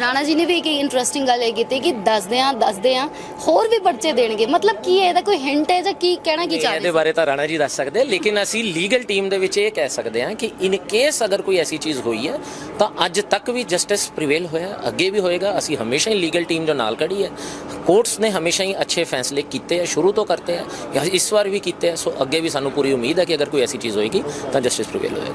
ਰਾਣਾ ਜੀ ਨੇ ਵੀ ਇੱਕ ਇੰਟਰਸਟਿੰਗ ਗੱਲ ਇਹ ਕੀਤੀ ਕਿ ਦੱਸਦੇ ਆ ਦੱਸਦੇ ਆ ਹੋਰ ਵੀ ਪਰਚੇ ਦੇਣਗੇ। ਮਤਲਬ ਕੀ ਹੈ ਇਹਦਾ ਕੋਈ ਹਿੰਟ ਹੈ ਜਾਂ ਕੀ ਕਹਿਣਾ ਕੀ ਚਾਹ ਇਹਦੇ ਬਾਰੇ ਤਾਂ ਰਾਣਾ ਜੀ ਦੱਸ ਸਕਦੇ। ਲੇਕਿਨ ਅਸੀਂ ਲੀਗਲ ਟੀਮ ਦੇ ਵਿੱਚ ਇਹ ਕਹਿ ਸਕਦੇ ਹਾਂ ਕਿ ਇਨ ਕੇਸ ਅਗਰ ਕੋਈ ਐਸੀ ਚੀਜ਼ ਹੋਈ ਹੈ ਤਾਂ ਅੱਜ ਤੱਕ ਵੀ ਜਸਟਿਸ ਪ੍ਰੀਵੇਲ ਹੋਇਆ ਅੱਗੇ ਵੀ ਹੋਏਗਾ। ਅਸੀਂ ਹਮੇਸ਼ਾ ਹੀ ਲੀਗਲ ਟੀਮ ਜੋ ਨਾਲ ਖੜੀ ਹੈ। ਕੋਰਟਸ ਉਸਨੇ ਹਮੇਸ਼ਾ ਹੀ ਅੱਛੇ ਫੈਸਲੇ ਕੀਤੇ ਆ, ਸ਼ੁਰੂ ਤੋਂ ਕਰਤੇ ਆ ਇਸ ਵਾਰ ਵੀ ਕੀਤੇ ਆ, ਸੋ ਅੱਗੇ ਵੀ ਸਾਨੂੰ ਪੂਰੀ ਉਮੀਦ ਹੈ ਕਿ ਅਗਰ ਕੋਈ ਐਸੀ ਚੀਜ਼ ਹੋਏਗੀ ਤਾਂ ਜਸਟਿਸ ਪ੍ਰੀਵੇਲ ਹੋਏਗਾ।